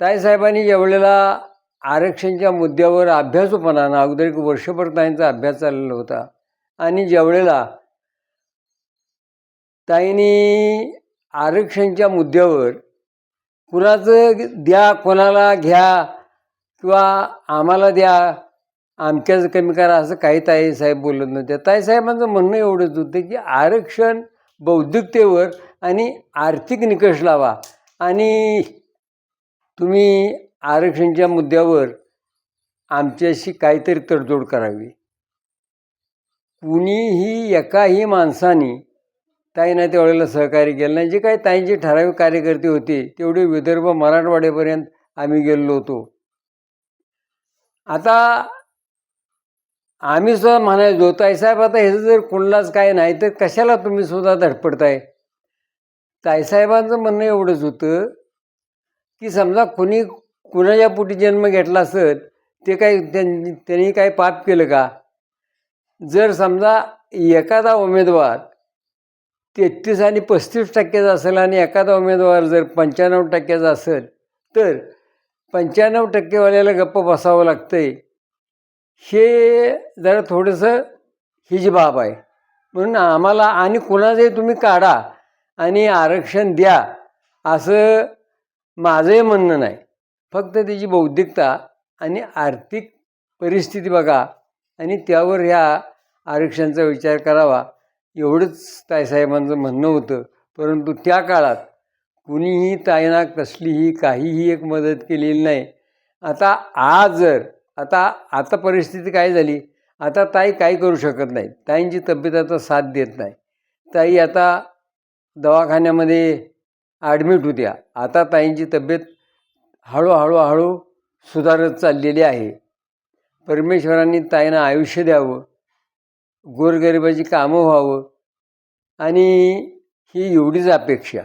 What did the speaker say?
ताईसाहेबांनी ज्यावेळेला आरक्षणच्या मुद्द्यावर अभ्यासूपणानं अगोदर एक वर्षभर ताईंचा अभ्यास चाललेला होता. आणि ज्यावेळेला ताईंनी आरक्षणच्या मुद्द्यावर कुणाचं द्या कोणाला घ्या किंवा आम्हाला द्या आमच्याच कमी करा असं काही ताईसाहेब बोलत नव्हते. ताईसाहेबांचं म्हणणं एवढंच होतं की आरक्षण बौद्धिकतेवर आणि आर्थिक निकष लावा आणि तुम्ही आरक्षणच्या मुद्द्यावर आमच्याशी काहीतरी तडजोड करावी. कुणीही एकाही माणसाने ताईंना त्यावेळेला सहकार्य केलं नाही. जे काही ताईंचे ठराविक कार्यकर्ते होते तेवढे विदर्भ मराठवाड्यापर्यंत आम्ही गेलेलो होतो. आता आम्ही सुद्धा म्हणायचो ताईसाहेब आता ह्याचं जर कोणालाच काय नाही तर कशाला तुम्ही सुद्धा धडपडताय? ताईसाहेबांचं म्हणणं एवढंच होतं की समजा कुणी कुणाच्या पोटी जन्म घेतला असेल ते काही त्यांनी काही पाप केलं का? जर समजा एखादा उमेदवार तेहतीस आणि पस्तीस टक्क्याचा असेल आणि एखादा उमेदवार जर पंच्याण्णव टक्क्याचा असेल तर पंच्याण्णव टक्केवाल्याला गप्प बसावं लागतंय. हे जरा थोडंसं ही जी बाब आहे. म्हणून आम्हाला आणि कुणाचंही तुम्ही काढा आणि आरक्षण द्या असं माझंही म्हणणं नाही. फक्त त्याची बौद्धिकता आणि आर्थिक परिस्थिती बघा आणि त्यावर ह्या आरक्षणाचा विचार करावा. एवढंच ताईसाहेबांचं म्हणणं होतं. परंतु त्या काळात कुणीही ताईंना कसलीही काहीही एक मदत केलेली नाही. आता आज जर आता आता परिस्थिती काय झाली? आता ताई काही करू शकत नाही ताईंची तब्येत आता साथ देत नाही. ताई आता दवाखान्यामध्ये ॲडमिट होत्या. आता ताईंची तब्येत हळूहळू हळू सुधारत चाललेली आहे. परमेश्वरांनी ताईंना आयुष्य द्यावं गोरगरिबाची कामं व्हावं आणि ही एवढीच अपेक्षा.